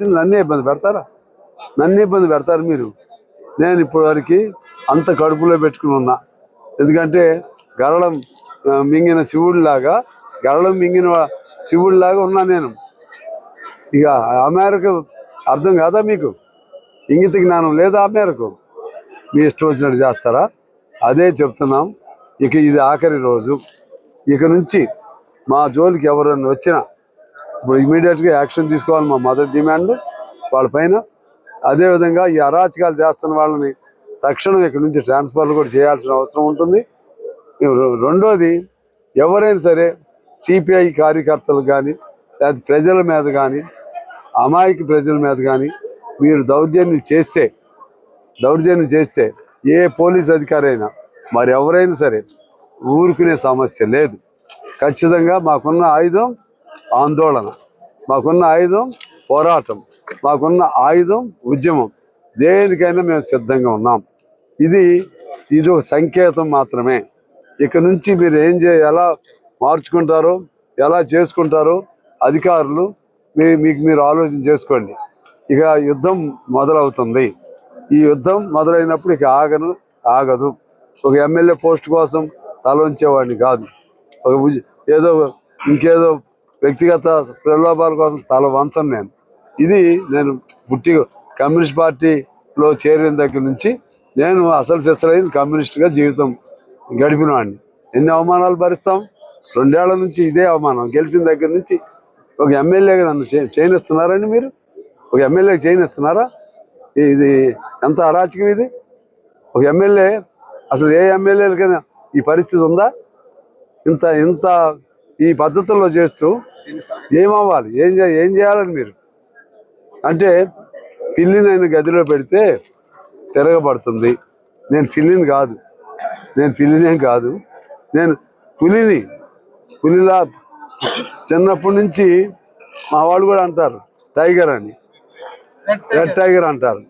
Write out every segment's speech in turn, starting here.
వచ్చింది నన్నే ఇబ్బంది పెడతారా? నన్నే ఇబ్బంది పెడతారు మీరు? నేను ఇప్పటివరకు అంత కడుపులో పెట్టుకుని ఉన్నా. ఎందుకంటే గరళం మింగిన శివుడిలాగా గరళం మింగిన శివుడిలాగా ఉన్నా నేను. ఇక ఆ మేరకు అర్థం కాదా మీకు? ఇంగిత జ్ఞానం లేదా ఆ మేరకు మీ ఇష్టం వచ్చినట్టు చేస్తారా? అదే చెప్తున్నాం. ఇక ఇది ఆఖరి రోజు. ఇక నుంచి మా జోలికి ఎవరైనా వచ్చినా ఇప్పుడు ఇమీడియట్గా యాక్షన్ తీసుకోవాలి మా మదర్ డిమాండ్ వాళ్ళపైన అదేవిధంగా ఈ అరాచకాలు చేస్తున్న వాళ్ళని తక్షణం ఇక్కడ నుంచి ట్రాన్స్ఫర్లు కూడా చేయాల్సిన అవసరం ఉంటుంది. రెండోది ఎవరైనా సరే సిపిఐ కార్యకర్తలు కానీ లేదా ప్రజల మీద కానీ అమాయక ప్రజల మీద కానీ మీరు దౌర్జన్యం చేస్తే దౌర్జన్యం చేస్తే ఏ పోలీస్ అధికారి అయినా మరి ఎవరైనా సరే ఊరుకునే సమస్య లేదు. ఖచ్చితంగా మాకున్న ఆయుధం ఆందోళన. మాకున్న ఆయుధం పోరాటం. మాకున్న ఆయుధం ఉద్యమం. దేనికైనా మేము సిద్ధంగా ఉన్నాం. ఇది ఇది ఒక సంకేతం మాత్రమే. ఇక నుంచి మీరు ఏం చే ఎలా మార్చుకుంటారో ఎలా చేసుకుంటారో అధికారులు మీ మీకు మీరు ఆలోచన చేసుకోండి. ఇక యుద్ధం మొదలవుతుంది. ఈ యుద్ధం మొదలైనప్పుడు ఇక ఆగను ఆగదు. ఒక ఎమ్మెల్యే పోస్ట్ కోసం తల ఉంచేవాడిని కాదు. ఒక ఏదో ఇంకేదో వ్యక్తిగత ప్రలోభాల కోసం తల వంచను నేను. ఇది నేను పుట్టి కమ్యూనిస్ట్ పార్టీలో చేరిన దగ్గర నుంచి నేను అసలు సిసలైన కమ్యూనిస్ట్గా జీవితం గడిపిన వాడిని. ఎన్ని అవమానాలు భరిస్తాం? రెండేళ్ళ నుంచి ఇదే అవమానం. గెలిచిన దగ్గర నుంచి ఒక ఎమ్మెల్యేగా నన్ను చే- చేయనిస్తున్నారండి మీరు? ఒక ఎమ్మెల్యేకి చేయనిస్తున్నారా ఇది ఎంత అరాచకం ఇది? ఒక ఎమ్మెల్యే అసలు ఏ ఎమ్మెల్యేలకైనా ఈ పరిస్థితి ఉందా? ఇంత ఇంత ఈ పద్ధతుల్లో చేస్తూ ఏమవ్వాలి? ఏం ఏం చేయాలని మీరు? అంటే పిల్లి నేను గదిలో పెడితే తిరగబడుతుంది. నేను పిల్లిని కాదు. నేను పిల్లినేం కాదు. నేను పులిని పులిలా చిన్నప్పటి నుంచి మా వాళ్ళు కూడా అంటారు టైగర్ అని. రెడ్ టైగర్ అంటారు.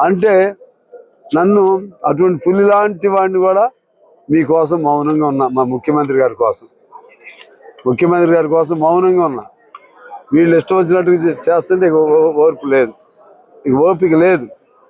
అంటే నన్ను అటువంటి పులి లాంటి వాడిని కూడా మీకోసం మౌనంగా ఉన్నా మా ముఖ్యమంత్రి గారి కోసం ముఖ్యమంత్రి గారి కోసం మౌనంగా ఉన్నా. వీళ్ళు ఇష్టం వచ్చినట్టుగా చేస్తుంటే ఇక ఓర్పు లేదు. ఇక ఓపిక లేదు.